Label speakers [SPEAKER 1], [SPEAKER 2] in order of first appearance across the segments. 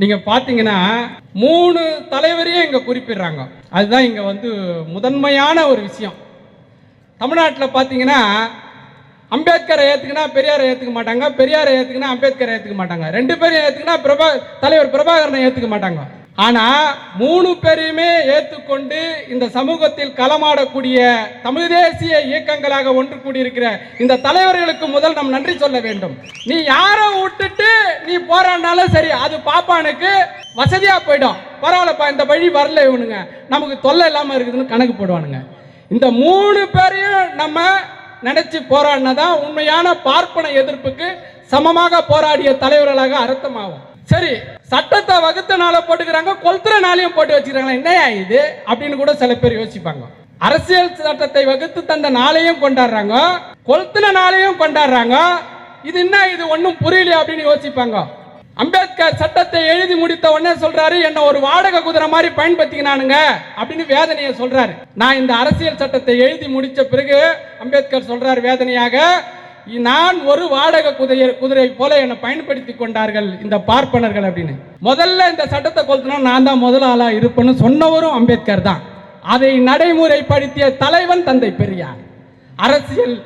[SPEAKER 1] நீங்க பாத்தீங்கன்னா மூணு தலைவரையும் இங்க குறிப்பிடுறாங்க. அதுதான் இங்க வந்து முதன்மையான ஒரு விஷயம். தமிழ்நாட்டில் பார்த்தீங்கன்னா அம்பேத்கரை ஏற்றுக்குனா பெரியாரை ஏற்றுக்க மாட்டாங்க பெரியாரை ஏற்றுக்குனா அம்பேத்கரை ஏற்றுக்க மாட்டாங்க. ரெண்டு பேரையும் ஏற்றுக்குனா பிரபா தலைவர் பிரபாகரனை ஏற்றுக்க மாட்டாங்க. ஆனால் மூணு பேரையுமே ஏற்றுக்கொண்டு இந்த சமூகத்தில் களமாடக்கூடிய தமிழ் தேசிய இயக்கங்களாக ஒன்று கூடியிருக்கிற இந்த தலைவர்களுக்கு முதல் நாம் நன்றி சொல்ல வேண்டும். நீ யாரை விட்டுட்டு நீ போறான்னாலும் சரி அது பாப்பானுக்கு வசதியா போயிடும். பரவாயில்லப்பா இந்த வழி வரல இவனுங்க. நமக்கு தொல்லை இல்லாம இருக்குதுன்னு கணக்கு போடுவானுங்க. இந்த மூணு பேரையும் நம்ம நினைச்சு போராடினதான் உண்மையான பார்ப்பன எதிர்ப்புக்கு சமமாக போராடிய தலைவர்களாக அர்த்தமாகும். சரி சட்டத்தை வகுத்த நாள போட்டுக்கிறாங்க கொளுத்துற நாளையும் போட்டு வச்சுக்கிறாங்களா என்னையா இது? அப்படின்னு கூட சில பேர் யோசிப்பாங்க. அரசியல் சட்டத்தை வகுத்து தந்த நாளையும் கொண்டாடுறாங்க கொளுத்துன நாளையும் கொண்டாடுறாங்க. இது என்ன இது ஒன்றும் புரியல அப்படின்னு யோசிப்பாங்க. அம்பேத்கர் சட்டத்தை எழுதி முடித்த உடனே சொல்றாரு என்ன ஒரு வாடகை குதிரை மாதிரி பயன்படுத்திக்கினானுங்க அப்படின்னு வேதனையை சொல்றாரு. நான் இந்த அரசியல் சட்டத்தை எழுதி முடிச்ச பிறகு அம்பேத்கர் சொல்றாரு வேதனையாக நான் ஒரு வாடகை குதிரை குதிரை போல என்னை பயன்படுத்தி கொண்டார்கள் இந்த பார்ப்பனர்கள் அப்படின்னு. முதல்ல இந்த சட்டத்தை கொளுத்தினா நான் தான் முதல் ஆளா இருப்பேன்னு சொன்னவரும் அம்பேத்கர் தான். அதை நடைமுறைப்படுத்திய தலைவன் தந்தை பெரியார். அரசியல்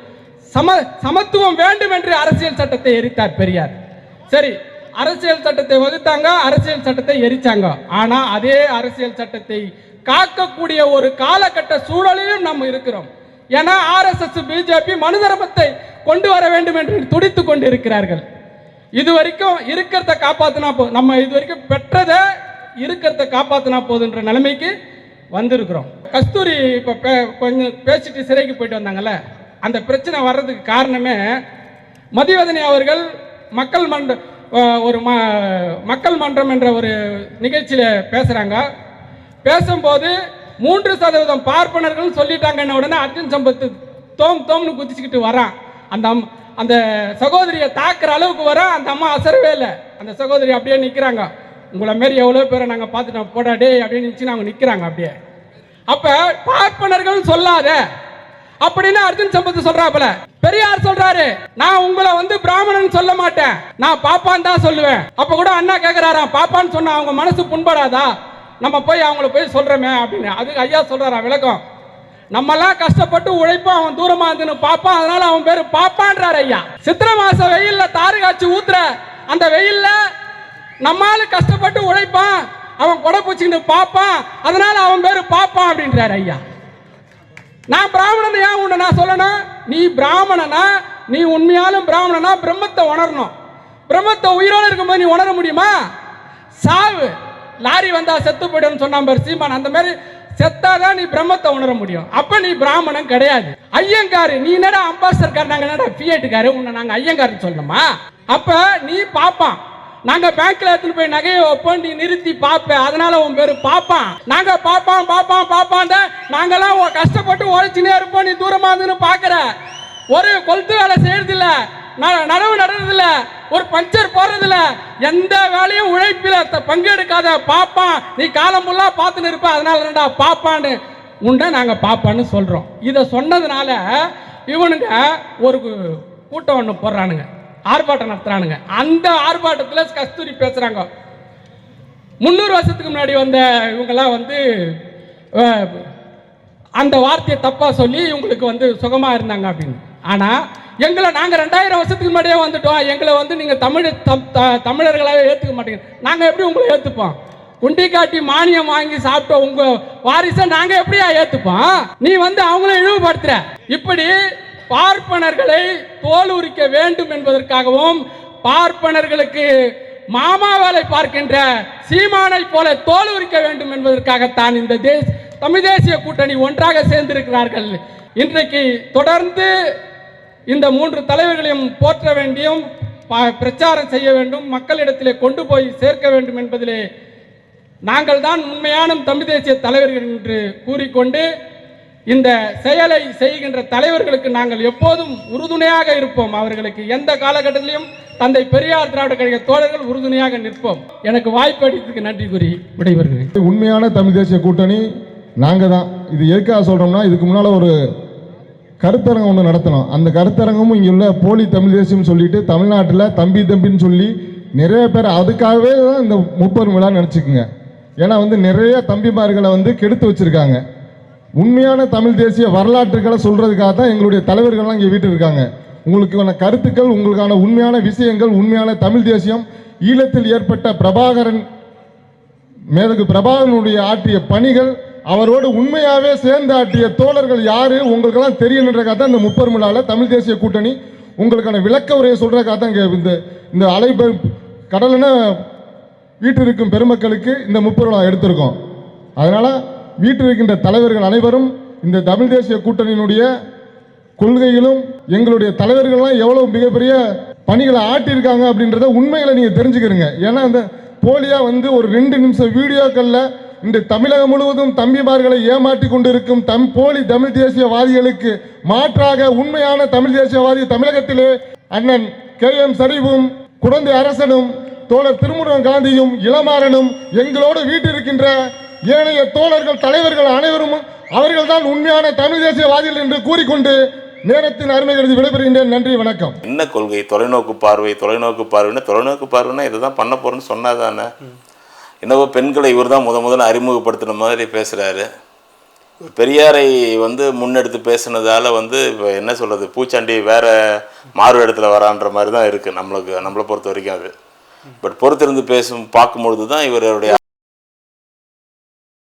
[SPEAKER 1] சம சமத்துவம் வேண்டும் என்று அரசியல் சட்டத்தை எரித்தார் பெரியார். சரி அரசியல் சட்டத்தை வகுத்தாங்க அரசியல் சட்டத்தை எரிச்சாங்க. ஆனா அதே அரசியல் சட்டத்தை காக்கக்கூடிய ஒரு காலகட்ட சூழலிலும் நம்ம இருக்கிறோம். ஏன்னா ஆர்எஸ்எஸ் பிஜேபி மனு தர்மத்தை கொண்டு வர வேண்டும் என்று துடித்து கொண்டு இருக்கிறார்கள் இது வரைக்கும் இருக்கிறத காப்பாத்தினா போ நம்ம இது வரைக்கும் பெற்றதை இருக்கிறத காப்பாத்தினா போதுன்ற நிலைமைக்கு வந்திருக்கிறோம். கஸ்தூரி இப்போ பே- கொஞ்சம் பேசிட்டு சிறைக்கு போயிட்டு வந்தாங்கல்ல அந்த பிரச்சனை வர்றதுக்கு காரணமே மதிவதனி அவர்கள் மக்கள் மன்ற ஒரு ம மக்கள் மன்றம் என்ற ஒரு நிகழ்ச்சியில் பேசுகிறாங்க பேசும்போது மூன்று சதவீதம் பார்ப்பனர்கள் சொல்லிட்டாங்கன்ன உடனே அர்ஜுன் சம்பத்து தோம் தோம்னு குதிச்சுக்கிட்டு வரான். அந்த அம்- அந்த சகோதரியை தாக்குற அளவுக்கு வர அந்த அம்மா அசரவே இல்லை. அந்த சகோதரி அப்படியே நிற்கிறாங்க உங்களை மாரி எவ்வளோ பேரை நாங்கள் பார்த்துட்டோம். போடா டேய் அப்படின்னு நினச்சி அவங்க நிற்கிறாங்க அப்படியே. அப்போ பார்ப்பனர்கள் சொல்லாத. அப்படின்னு அர்ஜுன் சம்பத் சொல்றாப்புல. பெரியார் சொல்றாரு நான் உங்களை வந்து பிராமணன் சொல்ல மாட்டேன். நான் பாப்பான் தான் சொல்லுவேன். அப்ப கூட அண்ணா கேக்குறாராம் பாப்பான்னு சொன்னா அவங்க மனசு புண்படாதா? நம்ம போய் அவங்கள போய் சொல்றோமே அப்படின்னு. அதுக்கு ஐயா சொல்றாரா விளக்கம்? நம்மெல்லாம் கஷ்டப்பட்டு உழைப்பான் அவன் தூரமா இருந்துன்னு பாப்பான் அதனால அவன் பேரு பாப்பான்றார் ஐயா. சித்திரை மாச வெயில்ல தாறு காய்ச்சி ஊத்துற அந்த வெயில்ல நம்மால கஷ்டப்பட்டு உழைப்பான் அவன் கொடை பூச்சிக்கிட்டு பார்ப்பான். அதனால அவன் பேரு பாப்பான் அப்படின்றாரு ஐயா. நான் பிராமணன் ஏன் உன்னை நான் சொல்லணும்? நீ பிராமணனா? நீ உண்மையாலும் பிராமணனா? பிரம்மத்தை உணரணும். பிரம்மத்தை உயிரோடு இருக்கும்போது நீ உணர முடியுமா? சாவு. லாரி வந்தா செத்து போயிடும்னு சொன்னான் பாரு சீமான். அந்த மாதிரி செத்தாதான் நீ பிரம்மத்தை உணர முடியும். அப்ப நீ பிராமணன் கிடையாது. ஐயங்காரு நீ என்னடா அம்பாசடர் நாங்க என்னடா பிஎட்டுக்காரு உன்னை நாங்க ஐயங்காருன்னு சொல்லணுமா? அப்ப நீ பாப்பான். நாங்க பேங்க்ல எடுத்துட்டு போய் நகையை வைப்போம் நீ நிறுத்தி பாப்ப அதனால உன் பேரு பாப்பான். நாங்க பாப்பான் பாப்பான் பாப்பான் நாங்கெல்லாம் கஷ்டப்பட்டு உழைச்சுனே இருப்போம். நீ தூரமா இருந்துன்னு பாக்குற. ஒரு கொளுத்து வேலை செய்யறது இல்லை நடவு நடுறதில்ல ஒரு பஞ்சர் போடுறதில்ல. எந்த வேலையும் உழைப்பில் த- பங்கெடுக்காத பாப்பான் நீ காலம் ஃபுல்லாக பார்த்துன்னு இருப்ப. அதனால ரெண்டா பாப்பான்னு? உண்டை நாங்கள் பாப்பான்னு சொல்கிறோம் இதை சொன்னதுனால இவனுங்க ஒரு கூட்டம் ஒன்று போடுறானுங்க. ஆர்ப்பாட்டம் நடத்துறானுங்க. அந்த ஆர்ப்பாட்டத்தில் கஸ்தூரி பேசுகிறாங்க முந்நூறு வருஷத்துக்கு முன்னாடி வந்த இவங்கெல்லாம் வந்து அந்த வார்த்தையை தப்பாக சொல்லி இவங்களுக்கு வந்து சுகமாக இருந்தாங்க அப்படின்னு. ஆனால் எங்களை நாங்கள் ரெண்டாயிரம் வருஷத்துக்கு முன்னாடியே வந்துட்டோம். எங்களை வந்து நீங்கள் தமிழ் தம்- த- தமிழர்களாவே மாட்டீங்க. நாங்கள் எப்படி உங்களை ஏற்றுப்போம் குண்டி காட்டி மானியம் வாங்கி சாப்பிட்டோம் உங்க வாரிசை நாங்க எப்படியா ஏத்துப்போம்? நீ வந்து அவங்கள இழிவுபடுத்துற. இப்படி பார்ப்பனர்களை தோல் உரிக்க வேண்டும் என்பதற்காகவும் பார்ப்பனர்களுக்கு மாமா வேலை பார்க்கின்ற சீமானை போல தோல் உரிக்க வேண்டும் என்பதற்காகத்தான் இந்த தேச தமிழ் தேசிய கூட்டணி ஒன்றாக சேர்ந்திருக்கிறார்கள். இன்றைக்கு தொடர்ந்து இந்த மூன்று தலைவர்களையும் போற்ற வேண்டியும் ப- பிரச்சாரம் செய்ய வேண்டும் மக்களிடத்திலே கொண்டு போய் சேர்க்க வேண்டும் என்பதிலே நாங்கள் தான் உண்மையான தமிழ் தேசிய தலைவர்கள் என்று கூறிக்கொண்டு இந்த செயலை செய்கின்ற தலைவர்களுக்கு நாங்கள் எப்போதும் உறுதுணையாக இருப்போம். அவர்களுக்கு எந்த காலகட்டத்திலையும் தந்தை பெரியார் திராவிட கழக தோழர்கள் உறுதுணையாக நிற்போம். எனக்கு வாய்ப்பு அளித்ததுக்கு நன்றி கூறி விடைபெறுகிறேன்.
[SPEAKER 2] உண்மையான தமிழ் தேசிய கூட்டணி நாங்கள் தான் இது எதுக்காக சொல்கிறோம்னா இதுக்கு முன்னால் ஒரு கருத்தரங்கம் ஒன்று நடத்தணும். அந்த கருத்தரங்கமும் இங்கே உள்ள போலி தமிழ் தேசியம் சொல்லிட்டு தமிழ்நாட்டில் தம்பி தம்பின்னு சொல்லி நிறைய பேர் அதுக்காகவே தான் இந்த முப்பெரும் விழா நினச்சிக்கோங்க. ஏன்னா வந்து நிறைய தம்பிமார்களை வந்து கெடுத்து வச்சிருக்காங்க. உண்மையான தமிழ் தேசிய வரலாற்றுகளை சொல்கிறதுக்காக தான் எங்களுடைய தலைவர்கள்லாம் இங்கே வீட்டு இருக்காங்க. உங்களுக்கான கருத்துக்கள் உங்களுக்கான உண்மையான விஷயங்கள் உண்மையான தமிழ் தேசியம் ஈழத்தில் ஏற்பட்ட பிரபாகரன் மேதகு பிரபாகரனுடைய ஆற்றிய பணிகள் அவரோடு உண்மையாகவே சேர்ந்து ஆட்டிய தோழர்கள் யாரு? உங்களுக்கெல்லாம் தெரியணுன்றக்காக தான் இந்த முப்பெரும் தமிழ் தேசிய கூட்டணி உங்களுக்கான விளக்க உரையை சொல்கிறக்காக தான் இங்கே இந்த இந்த அலை கடலுன வீட்டில் இருக்கும் பெருமக்களுக்கு இந்த முப்பெருமிழா எடுத்திருக்கோம். அதனால் வீட்டில் இருக்கின்ற தலைவர்கள் அனைவரும் இந்த தமிழ் தேசிய கூட்டணியினுடைய கொள்கைகளும் எங்களுடைய தலைவர்கள்லாம் எவ்வளோ மிகப்பெரிய பணிகளை ஆட்டியிருக்காங்க அப்படின்றத உண்மைகளை நீங்கள் தெரிஞ்சுக்கிறீங்க. ஏன்னா அந்த போலியாக வந்து ஒரு ரெண்டு நிமிஷம் வீடியோக்களில் இன்று தமிழகம் முழுவதும் தம்பிமார்களை ஏமாற்றி கொண்டிருக்கும் தம் போலி தமிழ் தேசியவாதிகளுக்கு மாற்றாக உண்மையான தமிழ் தேசியவாதி தமிழகத்திலே அண்ணன் கே எம் சரிவும் குழந்தை அரசனும் தோழர் திருமுருகன் காந்தியும் இளமாறனும் எங்களோடு வீட்டிருக்கின்ற ஏனைய தோழர்கள் தலைவர்கள் அனைவரும் அவர்கள்தான் உண்மையான தமிழ் தேசியவாதிகள் என்று கூறிக்கொண்டு நேரத்தின் அருமை கருதி விடைபெறுகின்றேன். நன்றி வணக்கம்.
[SPEAKER 3] என்ன கொள்கை? தொலைநோக்கு பார்வை தொலைநோக்கு பார்வைன்னா தொலைநோக்கு பார்வைன்னா இதை தான் பண்ண போறேன்னு சொன்னாதானே? என்னவோ பெண்களை இவர் தான் முத முதல்ல அறிமுகப்படுத்தின மாதிரி பேசுகிறாரு பெரியாரை வந்து முன்னெடுத்து பேசுனதால் வந்து இப்போ என்ன சொல்கிறது பூச்சாண்டி வேறு மாறு இடத்துல வரான்ற மாதிரி தான் இருக்குது நம்மளுக்கு நம்மளை பொறுத்த வரைக்கும் அது. பட் பொறுத்திருந்து பேசும் பார்க்கும்பொழுது தான் இவருடைய